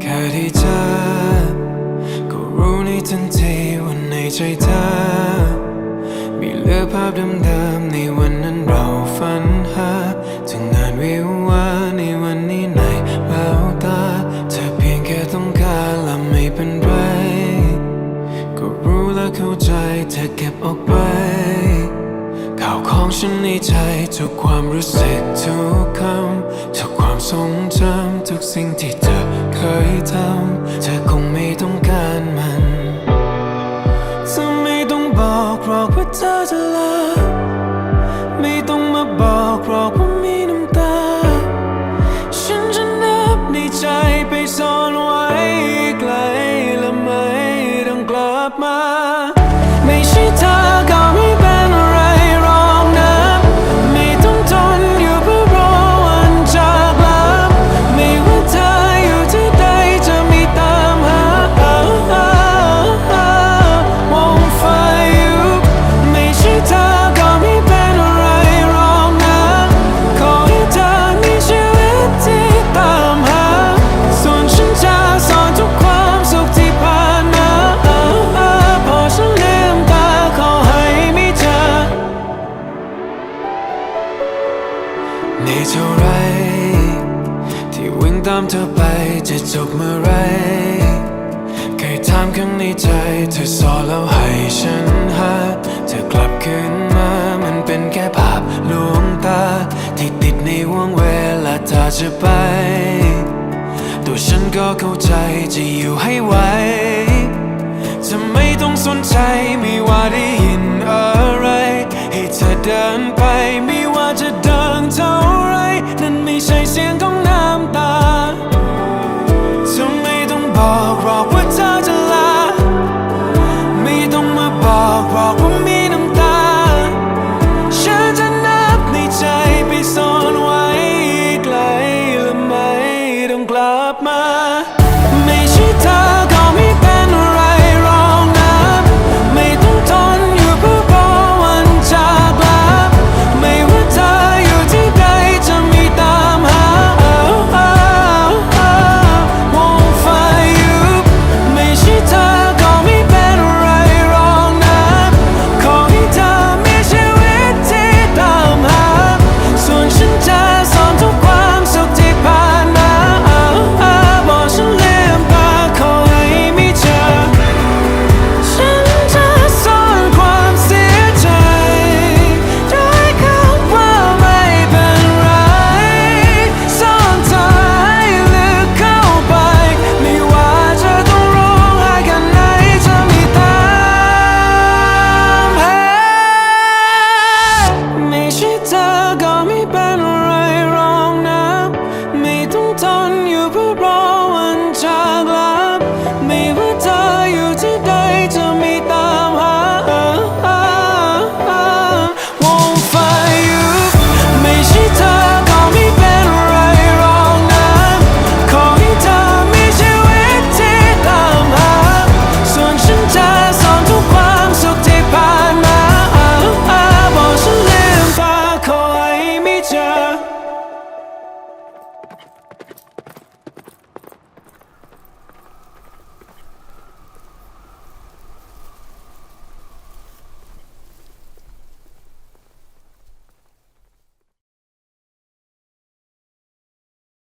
แค่ที่เจอก็รู้ในทันทีว่าในใจเธอ มีเลือภาพดิๆในวันนั้นเราฝันหาถึงงานวิวาในวันนี้ในแววตา เธอเพียงแค่ต้องการและไม่เป็นไร ก็รู้และเข้าใจเธอเก็บออกไป ข่าวของฉันในใจทุกความรู้สึกทุกคำทุกความทรงจำทุกสิ่งที่เธอเคยทำเธอคงไม่ต้องการมันเธอไม่ต้องบอกหรอกว่าเธอจะลาไม่ต้องมาบอกหรอกว่ามีน้ำ เท่าไร ที่วิ่งตามเธอไปจะจบเมื่อไรใครถามข้างในใจเธอสอแล้วให้ฉันหาเธอกลับคืนมามันเป็นแค่ภาพลวงตา ที่ติดในวงเวลาเธอจะไป ตัวฉันก็เข้าใจจะอยู่ให้ไหวจะไม่ต้องสนใจไม่ว่าได้ยินอะไร ให้เธอเดินไปไม่ว่าจะเดินเท่าไร นั่นไม่ใช่เสียงของน้ำตาจะไม่ต้องบอกบอกว่าเธอจะลา ไม่ต้องมาบอกบอกว่า